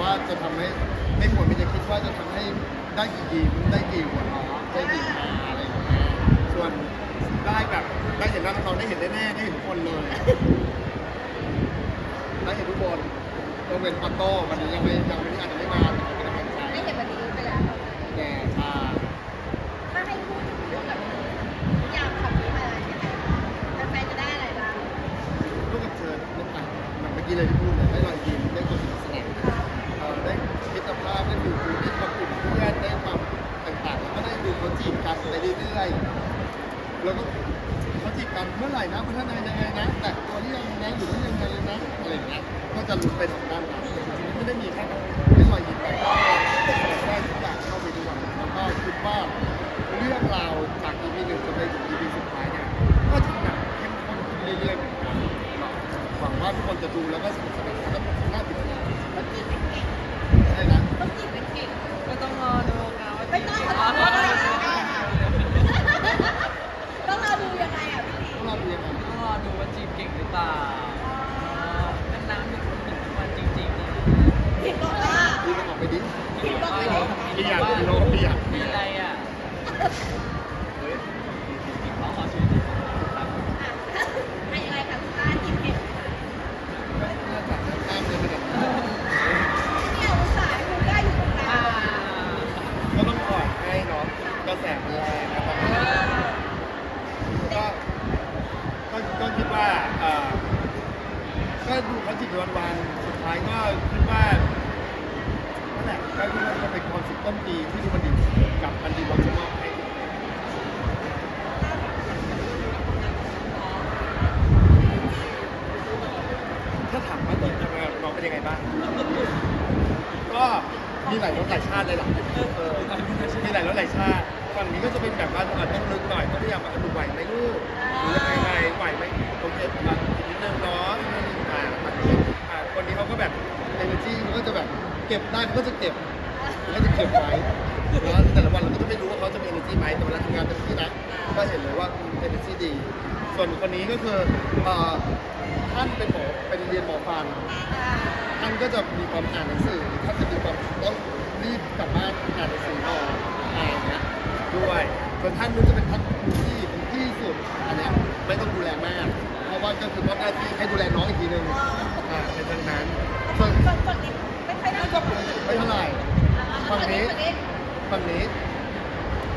ว่าจะทำให้ไม่ควรไม่จะคิดว่าจะทำให้ได้กี่ยีได้กี่หัวเราะได้กี่ฮาอะไรส่วนได้แบบได้เห็นหน้านทองได้เห็นแน่ๆได้เห็นคนเลย ได้เห็นทุกคนยกเป็นออโต้วันนี้ยังไม่ยังไม่ได้อาจจะไม่มา เขาจีบกันเมื่อไหร่นะพัฒนายังไงนะ แต่ตัวที่ยังไงอยู่ที่ยังไงนะอะไรอย่างเงี้ยก็จะลุ้นไปทางด้านนั้นแต่จริงๆไม่ได้มีแค่ได้รอยยิ้มแต่ก็ได้ทุกอย่างเข้าไปด้วยแล้วก็คิดว่าเรื่องราวจาก EP หนึ่งจนไปถึง EP สุดท้ายเนี่ยก็จะหนักเข้มข้นขึ้นเรื่อยๆเหมือนกันหวังว่าทุกคนจะดูแล้วก็สนุกสนานแล้วก็น่าติดตามใช่นะต้องจีบเป็นเก่งก็ต้องรอดูกันว่าไม่ต้องจริงขอๆโทษต้องรอดูยังไงอะพี่ ต้องรอดูยังไง ต้องรอดูว่าจีบเก่งหรือเปล่าน้ำน้ำหนึ่งหนึ่งวันจริงๆนะ ผิดบอกว่า ดีมันออกไปดิ ผิดบอกไม่ ได้พี่อยากกิโลพี่อยากมีอะไรอะเฮ้ยเขาขอช่วยดูครับ อะให้อะไรคะถ้าจีบเก่ง น่าจะข้ามเลยไปเนี่ย เนี่ยอุตส่าห์ให้คุณได้อยู่ตรงกลาง ก็ต้องปล่อยให้เนาะกระแสมันแรงนะครับก็ก็ก็คิดว่าเอ่อก็ดูเขาจิตวันวันๆสุดท้ายก็คิดว่านั่นแหละก็คิดว่าจะเป็นความสุขต้นปีที่ดูมันดีกับมันดีวันจะมอบให้ ถ้าถามว่าตอนทำงานน้อง เป็นยังไงบ้าง ก็มีหลายรสหลายชาติเลยล่ะเออมีหลายรสหลายชาติ ฝั่งนี้ก็จะเป็นแบบว่าอาจจะลึกหน่อยก็พยายามแบบดูไหวไหมลูกหรือยังไงไหวไหมโอเคมาอีกนิดนึงเนาะอ่าฝั่งนี้อ่าคนนี้เขาก็แบบเอเนจีมันก็จะแบบเก็บได้มันก็จะเก็บมันก็จะเก็บไว้แล้วแต่ละวันเราก็จะไม่รู้ว่าเขาจะมี energy ไหมแต่เวลาทำงานเต็มที่นะก็เห็นเลยว่า energy ดี ส่วนคนนี้ก็คือเอ่อท่านเป็นหมอเป็นเรียนหมอฟันท่านก็จะมีความอ่านหนังสือท่านจะมีความต้องรีบกลับบ้านอ่านหนังสือต่ออ่านนะด้วยส่วนท่านนู้นจะเป็นท่านที่เป็นที่สุดอันเนี้ยไม่ต้องดูแลมาก เพราะว่าก็คือมอบหน้าที่ให้ดูแลน้องอีกทีหนึ่งอ่าเป็นทางนั้นส่วนฝั่งฝั่งนี้ไม่ค่อยน่าจะไม่เท่าไหร่ฝั่งนี้ฝั่งนี้ฝั่งนี้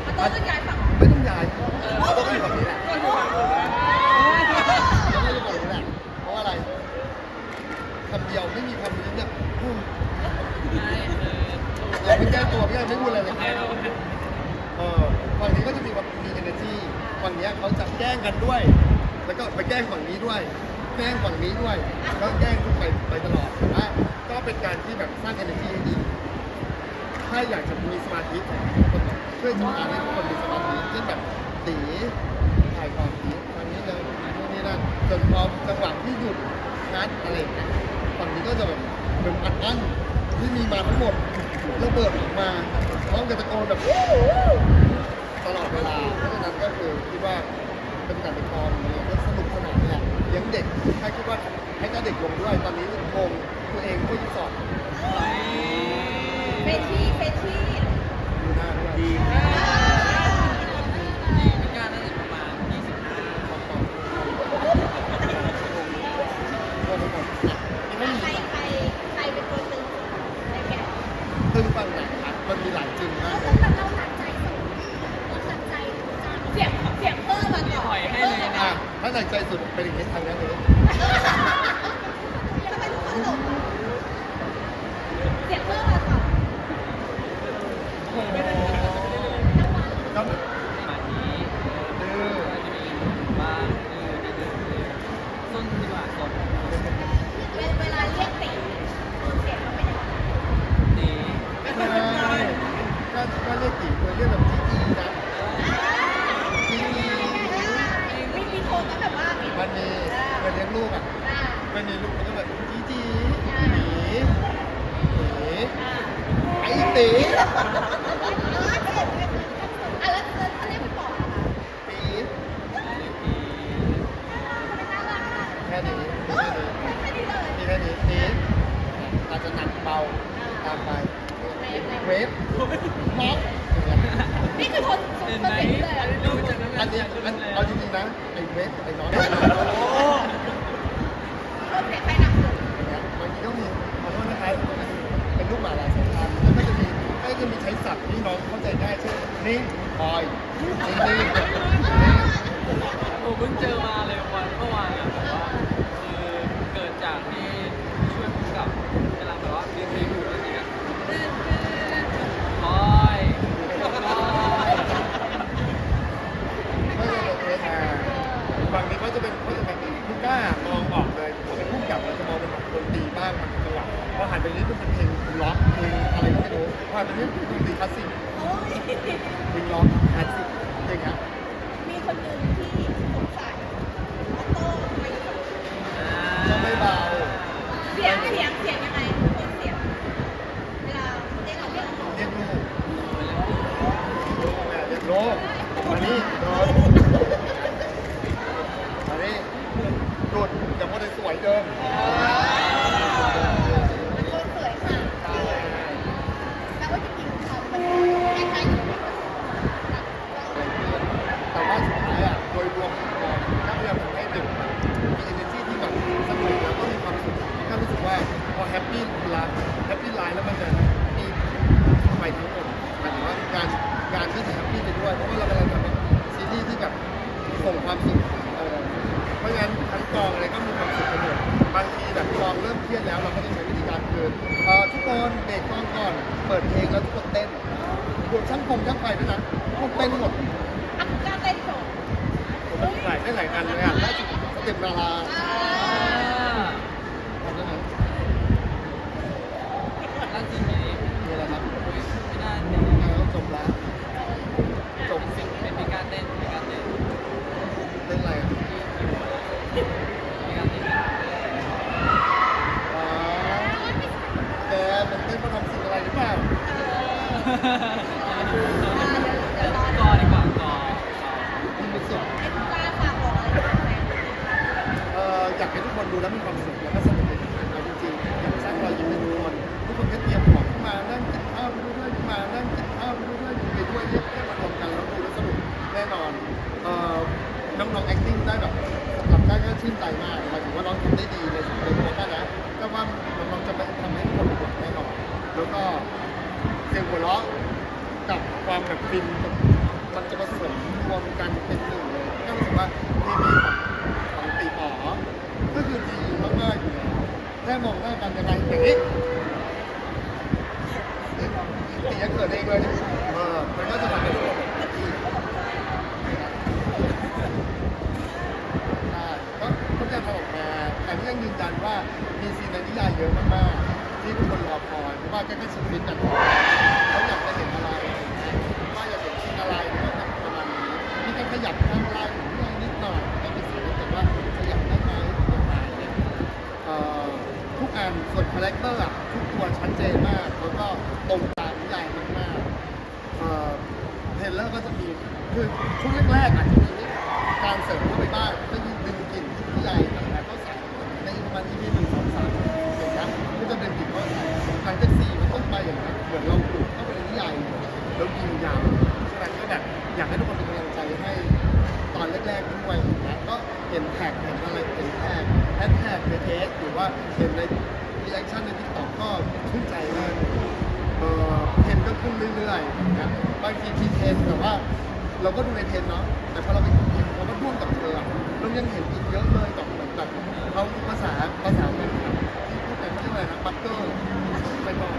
มันต้องย้ายฝั่งไม่ต้องย้ายเขาต้องอยู่ฝั่งนี้แหละเขาต้องอยู่ฝั่งนี้แหละ เพราะว่าอะไรคำเดียวไม่มีคำนี้เนี่ยอืม ได้เลย เราไม่แก้ตัวพี่ยังไม่พูดอะไรเลย ให้เรา เออฝั่งนี้ก็จะมีความมี energy ฝั่งเนี้ยเขาจะแกล้งกันด้วย แล้วก็ไปแกล้งฝั่งนี้ด้วย แกล้งฝั่งนี้ด้วย ก็แกล้งทุกไปไปตลอดแต่ว่าก็เป็นการที่แบบสร้าง energy ให้ดี ถ้าอยากจะมีสมาธิคนช่วยจัดการให้ทุกคนมีสมาธิเช่นแบบตีถ่ายก่อนตีทางนี้เลยนี่นั่นจนพอจังหวะที่หยุดนัดอะไรอย่างเงี้ยฝั่งนี้ก็จะแบบเหมือนอัดอั้นที่มีมาทั้งหมดระเบิดออกมาพร้อมกับตะโกนแบบตลอดเวลาเพราะฉะนั้นก็คือคิดว่า เป็นการเป็นกรเนี่ยก็สนุกสนานแหละเลี้ยงเด็กให้คิดว่าให้เจ้าเด็กลงด้วย ตอนนี้งงตัวเองก็ยิ่งสอนเฟที่เฟที่ดูหน้าด้วยดีดีพิการน่าจะประมาณ 25 ใครใครใครเป็นตัวตึงในแก ตึงฝั่งไหนครับมันมีหลายจึงมาก เราต้องเราหนักใจสุดเราหนักใจเสียงเสียงเพิ่มมาก่อน อะถ้าหนักใจสุดเป็นอย่างนี้ทางนั้นเลย ทำไมทุกคนหลบเสียงเพิ่มมาก่อน ก็ สมาธิ ดื้อ ก็จะมีบ้างเออนิดนึงส้นดีกว่าสด เวลาเรียกตีเสียงมันเป็นยังไง ดี ใช่ก็ก็เรียกกี่ตัวเรียกแบบจีจีนะจี มีมีโทนก็แบบว่ามี มันมีมันเลี้ยงลูกอะ อ่า มันมีลูกมันก็แบบจีจีหนีหนี อ่า ไอ้ตี อะแล้วแล้วถ้าเรียกพี่ป๋องอะคะ ปี ทำไมน่ารักอะ แค่นี้ เออแค่นี้เลย มีแค่นี้ตีอาจจะหนักเบาตามไปเวฟม็อก นี่คือนโทนเห็นโทไหมนเสียงนี้เลยอะดูจากน้ำหนอนนี้ขึ้นอันแล้วเอาจริงๆนะไอ้เวเวสไอ้น้อยโอเคใครหนักสุดบางทีก็มีขอโทษนะครับเป็นลูกหมาหลายสายพันธุ์แล้วก็จะมีก็จะมีใช้ศัพท์ที่น้องเข้าใจได้เช่นนี่คอยนี่นี่นี่ผมเพิ่งเจอมาเลยวันเมื่อวานแบบว่าคือเกิดจากที่ ดเป็นดนตรีคลาสสิกโอ้ยเพลงล็อกคลาสสิกอย่างเงี้ยมีคนหนึ่งที่สงสัยออโต้ทำไมอยู่กับก็ไม่เบาเสียงเสียงเสียงยังไงเปิดเสียงเวลาเรียกเราเรียกเราเรียกลูกลูกแม่เรียกลูกมานี่โดนมานี่หยุดอย่ามัวแต่สวยเดิม มันก็สวยค่ะแต่ว่าจริงๆเขาเป็นคล้ายๆอยู่ในกระทรวง แต่ว่าสุดท้ายอะโดยรวมองก็พยายามทำให้เด็กมี energy ที่แบบสนุกแล้วก็มีความสุขก็รู้สึกว่าพอแฮปปี้ไลฟ์แฮปปี้ไลฟ์แล้วมันจะมีไปทั้งหมดหมายถึงว่างานงานก็จะแฮปปี้ไปด้วยเพราะว่าเรากำลังทำซีรีส์ที่แบบส่งความสุขเออเพราะงั้นทั้งกองอะไรก็มีความสุขไปหมดบางทีแบบกองเริ่มเครียดแล้วเราก็จะใช้วิธีการคือเอ่อทุกคน เบรกกองก่อน เปิดเพลงแล้วทุกคนเต้นรวมช่างผมช่างไฟด้วยนะทุกคนเต้นหมดอะกล้าเต้นโชว์ผมหลายได้หลายอันเลยอะล่าสุดเต็มดารา อ่า ทำได้ไหม นั่นจริงนี่ มีอะไรครับ ไม่ได้เงานก็จบแล้วจบ ป็นเป็นเป็นการเต้นเป็นการเต้น เล่นอะไรอะ เป็นการเต้น อ๋อแกเป็นเต้นมาทำสิ่งอะไรหรือเปล่า เดี๋ยวกอดีกว่ากอ ที่มันสุด ให้คุณกล้าฝากบอกอะไรกับแฟน เอ่ออยาก ให้ทุกคนดูแล้วมีความสุขแล้วก็สนุกไปกับมันเอาจริงๆอยากสร้างรอยยิ้มให้ทุกคนทุกคนก็เตรียมของขึ้นมานั่งกินข้าวไปด้วยมานั่งกินข้าวไปด้วยไปด้วยเรียกเรียกมารวมกันแล้วดูแล้วสนุกแน่นอนเอ่อน้องๆ acting ได้แบบสำหรับก้าก็ชื่นใจมากหมายถึงว่าน้องทำได้ดีในในตัวก้านะก็ว่าน้องๆจะไม่ทำให้ทุกคนหวังแน่นอนแล้วก็เสียงหัวเราะกับความแบบฟินมันจะผสมรวมกันเป็นหนึ่งเลยก็รู้สึกว่าทีวีของของตีป๋อ ก็คือดีมากๆอยู่แล้วแค่มองหน้ากันยังไงอย่างนี้ตีจะเกิดเองเลยเออมันก็จะทำให้ทุกคนแบบดีใช่ก็ก็จะทำออกมาแต่ที่ยังยืนยันว่ามีซีนในนิยายเยอะมากๆที่ทุกคนรอคอยเพราะว่าแค่แค่ชีวิตแบบเขาอยากจะเห็นอะไรว่าอยากเห็นซีนอะไรก็แบบประมาณนี้นี่แค่ขยับ คาแรคเตอร์อะทุกตัวชัดเจนมาก แล้วก็ตรงตามนิยายมากๆเอ่อเทรลเลอร์ก็จะมีคือช่วงแรกๆอาจจะมีการเสริมเข้าไปบ้างไม่ดึงกลิ่นที่ใหญ่ ขึ้นเรื่อยๆนะบางทีทีเทนแต่ว่า เราก็ดูในเทรนเนาะแต่พอเราไปเห็นเราก็ร่วมกับเธออะเรายังเห็นอีกเยอะเลยกับแบบเขาภาษาภาษาเป็นที่พูดกันเขาเรียกว่าอะไรนะบัตเตอร์ไปบอก